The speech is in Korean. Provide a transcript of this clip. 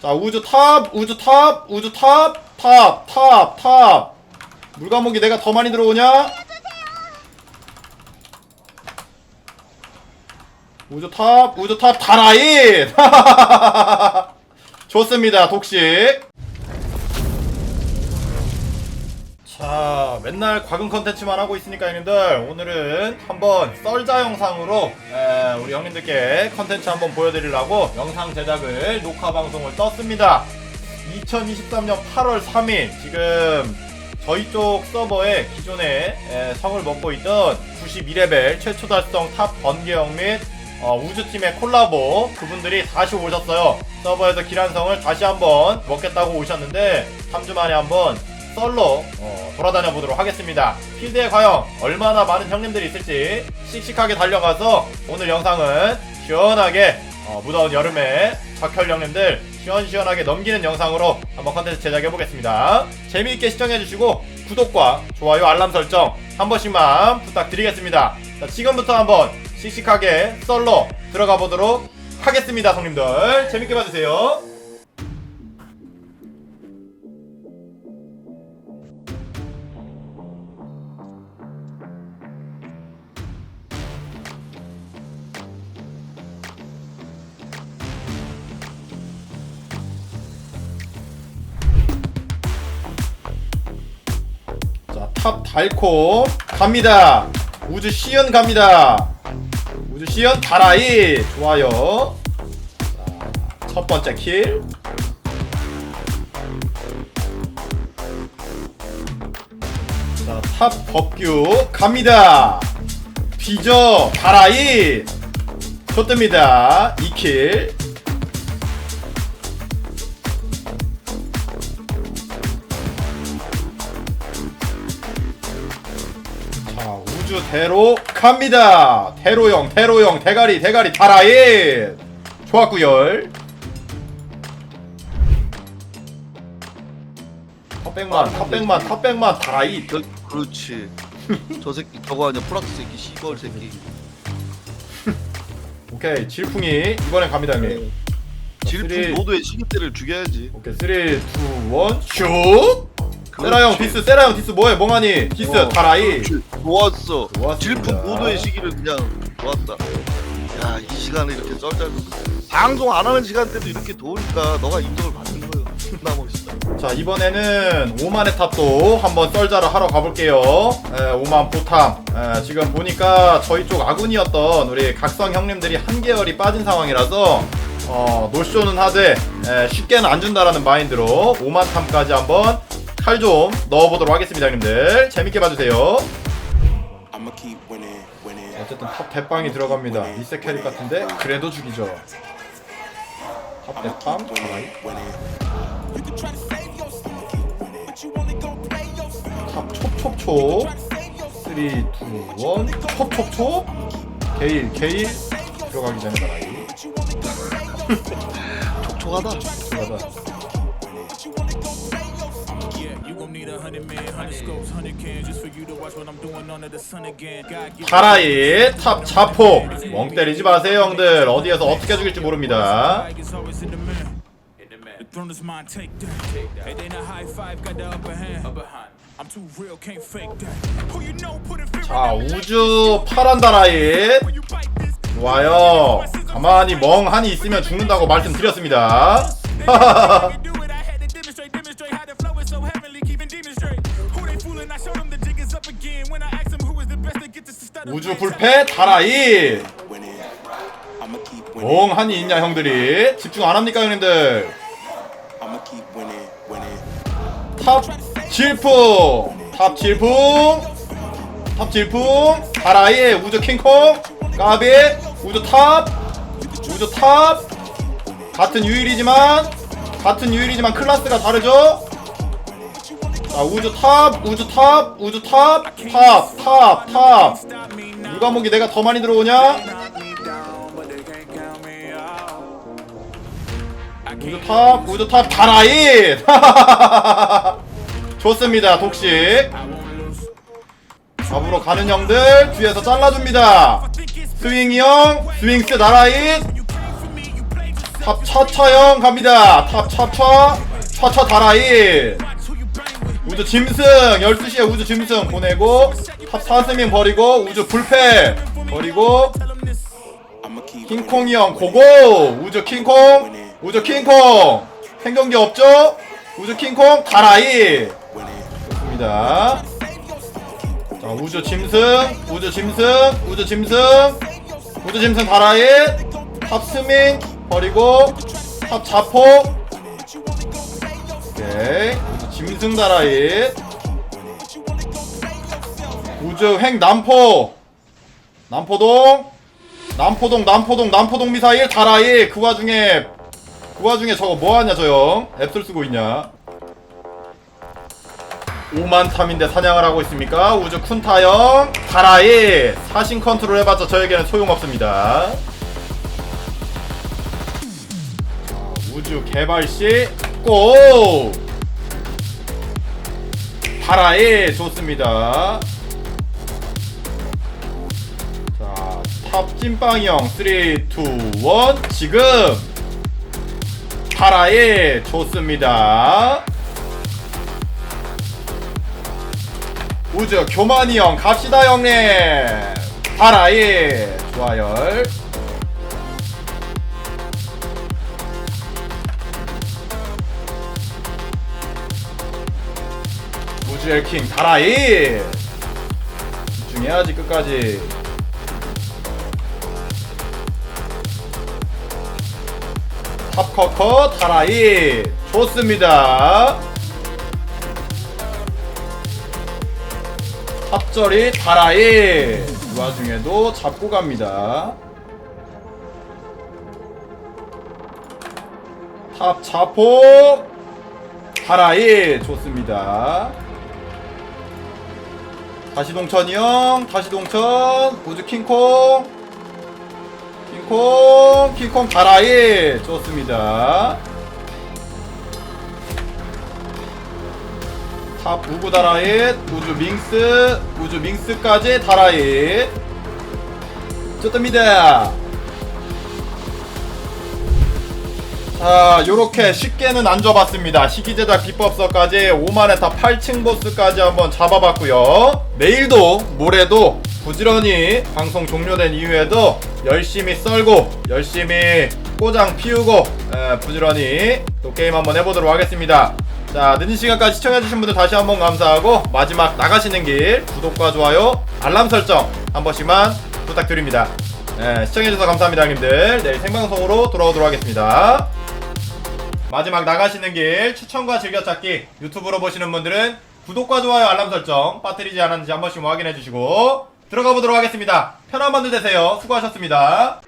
자 우주 탑 우주 탑 우주 탑 탑 탑 탑. 물감목이 내가 더 많이 들어오냐? 우주 탑 우주 탑 다라인. 좋습니다 독식 자 맨날 과금 컨텐츠만 하고 있으니까 형님들 오늘은 한번 썰자 영상으로 에, 우리 형님들께 컨텐츠 한번 보여드리려고 영상 제작을 녹화 방송을 떴습니다. 2023년 8월 3일 지금 저희 쪽 서버에 기존에 에, 성을 먹고 있던 92레벨 최초 달성 탑 번개형 및 어, 우주팀의 콜라보 그분들이 다시 오셨어요. 서버에서 기란성을 다시 한번 먹겠다고 오셨는데 3주 만에 한번 썰로 어, 돌아다녀 보도록 하겠습니다. 필드에 과연 얼마나 많은 형님들이 있을지 씩씩하게 달려가서 오늘 영상은 시원하게 어, 무더운 여름에 적혈 형님들 시원시원하게 넘기는 영상으로 한번 컨텐츠 제작해 보겠습니다. 재미있게 시청해 주시고 구독과 좋아요 알람 설정 한 번씩만 부탁드리겠습니다. 자, 지금부터 한번 씩씩하게 썰로 들어가 보도록 하겠습니다, 성님들. 재밌게 봐주세요. 탑 달콤 갑니다. 우주 시연 갑니다. 우주 시연 다라이 좋아요. 자, 첫 번째 킬. 자, 탑 법규 갑니다. 비저 다라이 좋습니다. 2킬. 자 우주 대로 갑니다 대로형 대로형 대가리 대가리 다라이 좋았구열 탑백만 탑백만 탑백만 다라이 저, 그렇지. 저 새끼 저거 아니야 프락스 새끼 시걸 새끼. 오케이 질풍이 이번엔 갑니다 형님 질풍 쓰리. 노도의 시기때를 죽여야지. 오케이 3 2 1슛 세라 형 디스 세라 형 디스 뭐해 멍하니 디스 어, 다라이. 좋았어. 좋았습니다. 질풍 노도의 시기를 그냥 좋았다. 야 이 시간에 이렇게 썰자. 방송 안 하는 시간대도 이렇게 더우니까 너가 인정을 받는 거예요. 존나 멋있다. 자 이번에는 오만의 탑도 한번 썰자를 하러 가볼게요 에, 오만 포탐 에, 지금 보니까 저희 쪽 아군이었던 우리 각성 형님들이 한 계열이 빠진 상황이라서 어, 노쇼는 하되 에, 쉽게는 안 준다라는 마인드로 오만 탐까지 한번 칼 좀 넣어보도록 하겠습니다 형님들 재밌게 봐주세요 I'ma keep winning, winning. 어쨌든 탑 대빵이 들어갑니다 리셋 캐릭 같은데 그래도 죽이죠 탑 대빵 yourself. 탑 촉촉촉 Try to save yourself. 3, 2, 1 촉촉촉 게일 게일 들어가기 전에 나가기 촉촉하다. 들어가자 hundred man, hundred scopes, hundred cans just for you to watch what I'm doing under the sun again. God give 파라이 탑 자폭 멍 때리지 마세요 형들 어디에서 어떻게 죽일지 모릅니다 It's always in the man. The throne is mine, take that. Hey, they not high five, got the upper hand. I'm too real, can't fake that. Who you know, put a fear 자 우주 파란 다라이 When you bite this, 좋아요 가만히 멍하니 있으면 죽는다고 말씀드렸습니다. I 우주 불패 winning. 멍하니 있냐 형들이? 집중 형님들? keep winning, winning. 탑 질풍. 탑 질풍. 탑 질풍. 다라이. 우주 킹콩. 까비. 우주 탑. 우주 탑. 같은 유일이지만 같은 유일이지만 클래스가 다르죠? 자 우주 탑 우주 탑 우주 탑 탑 탑 탑 Stop me now. 누가 목이 내가 더 많이 들어오냐 knock me down, but they can't count me out. I 우주 can't 탑 우주 탑 다라이 좋습니다 독식. 잡으러 가는 형들 뒤에서 잘라줍니다 스윙이 형 스윙스 yourself. 탑 차차 형 갑니다 탑 차차 차차 다라이 우주 짐승 12시에 우주 짐승 보내고 탑 사스민 버리고 우주 불패 버리고 킹콩이 형 고고 우주 킹콩 우주 킹콩. 생존기 없죠? 우주 킹콩 다라이. 좋습니다. 자 우주 짐승 우주 짐승 우주 짐승 우주 짐승 다라이. 탑 스밍 버리고 탑 자포. 오케이 우주 짐승 다라이. 우주 횡 남포. 남포동. 남포동 남포동 남포동 미사일. 다라이 그 와중에 그 와중에 저거 뭐하냐 저형? 앱술 쓰고 있냐? 5만 탐인데 사냥을 하고 있습니까? 우주 쿤타형 다라이. 사신 컨트롤 해봤자 저에게는 소용없습니다. 자, 우주 개발시 고 다라이 좋습니다 자, 탑 찐빵형 3, 2, 1 지금 파라에 좋습니다. 우주 교만이 형 갑시다 형님. 파라에 좋아요. 우주의 킹 다라이. 집중해야지 끝까지. 탑커커 타라이. 좋습니다. 탑절이 타라이. 이 와중에도 잡고 갑니다. 탑 자포 타라이. 좋습니다 다시 동천이 형 다시 동천. 우주 킹콩. 킹콩 킹콩 다라이. 좋습니다. 탑 우구 다라이 우주 밍스 우주 밍스까지 다라이. 좋습니다 자 요렇게 쉽게는 안 잡았습니다. 시기제작 비법서까지 5만에타 8층 보스까지 한번 잡아봤고요. 내일도 모레도 부지런히 방송 종료된 이후에도 열심히 썰고 열심히 꼬장 피우고 에, 부지런히 또 게임 한번 해보도록 하겠습니다. 자 늦은 시간까지 시청해주신 분들 다시 한번 감사하고 마지막 나가시는 길 구독과 좋아요 알람 설정 한 번씩만 부탁드립니다. 네, 시청해주셔서 감사합니다 형님들. 내일 생방송으로 돌아오도록 하겠습니다 마지막 나가시는 길 추천과 즐겨찾기. 유튜브로 보시는 분들은 구독과 좋아요 알람 설정 빠뜨리지 않았는지 한 번씩 확인해 주시고 들어가 보도록 하겠습니다. 편한 밤들 되세요. 수고하셨습니다